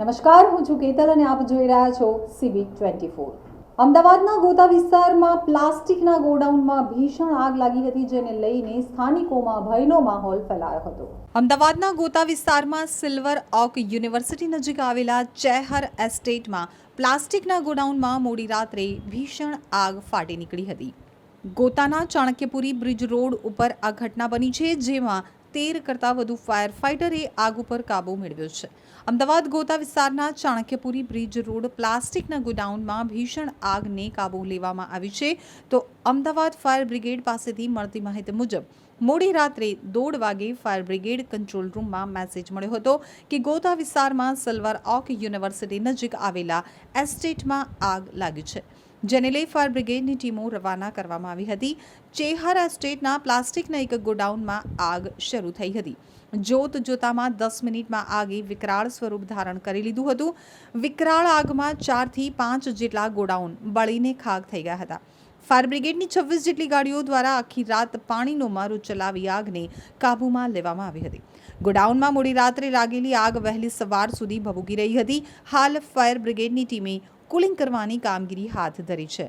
નમસ્કાર, હું છું કેતલ અને આપ જોઈ રહ્યા છો સીબી ટ્વેન્ટી ફોર. અમદાવાદના ગોતા વિસ્તારમાં પ્લાસ્ટિકના ગોડાઉનમાં ભીષણ આગ લાગી હતી, જેને લઈને સ્થાનિકોમાં ભયનો માહોલ ફેલાયો હતો. અમદાવાદના ગોતા વિસ્તારમાં સિલ્વર ઓક યુનિવર્સિટી નજીક આવેલા ચેહર એસ્ટેટમાં પ્લાસ્ટિકના ગોડાઉનમાં મોડી રાત્રે ભીષણ આગ ફાટી નીકળી હતી. ગોતાના ચાણક્યપુરી બ્રિજ રોડ ઉપર આ ઘટના બની છે, જેમાં તેર કરતાં વધુ ફાયર ફાઇટરે આગ ઉપર કાબૂ મેળવ્યો છે. અમદાવાદ ગોતા વિસ્તારના ચાણક્યપુરી બ્રિજ રોડ પ્લાસ્ટિકના ગોડાઉનમાં ભીષણ આગને કાબૂ લેવામાં આવી છે. તો અમદાવાદ ફાયર બ્રિગેડ પાસેથી મળતી માહિતી મુજબ, મોડી રાત્રે દોઢ વાગે ફાયર બ્રિગેડ કંટ્રોલ રૂમમાં મેસેજ મળ્યો હતો કે ગોતા વિસ્તારમાં સલવાર ઓક યુનિવર્સિટી નજીક આવેલા એસ્ટેટમાં આગ લાગી છે. જેને લઈ ફાયર બ્રિગેડની ટીમો રવાના કરવામાં આવી હતી. ચેહારા સ્ટેટના પ્લાસ્ટિકના એક ગોડાઉનમાં આગ શરૂ થઈ હતી. જોત જોતામાં દસ મિનિટમાં આગે વિકરાળ સ્વરૂપ ધારણ કરી લીધું હતું. વિકરાળ આગમાં ચારથી પાંચ જેટલા ગોડાઉન બળીને ખાક થઈ ગયા હતા. ફાયર બ્રિગેડની છવ્વીસ જેટલી ગાડીઓ દ્વારા આખી રાત પાણીનો મારો ચલાવી આગને કાબૂમાં લેવામાં આવી હતી. ગોડાઉનમાં મોડી રાત્રે લાગેલી આગ વહેલી સવાર સુધી ભભૂકી રહી હતી. હાલ ફાયર બ્રિગેડની ટીમે કુલિંગ કરવાની કામગીરી હાથ ધરી છે.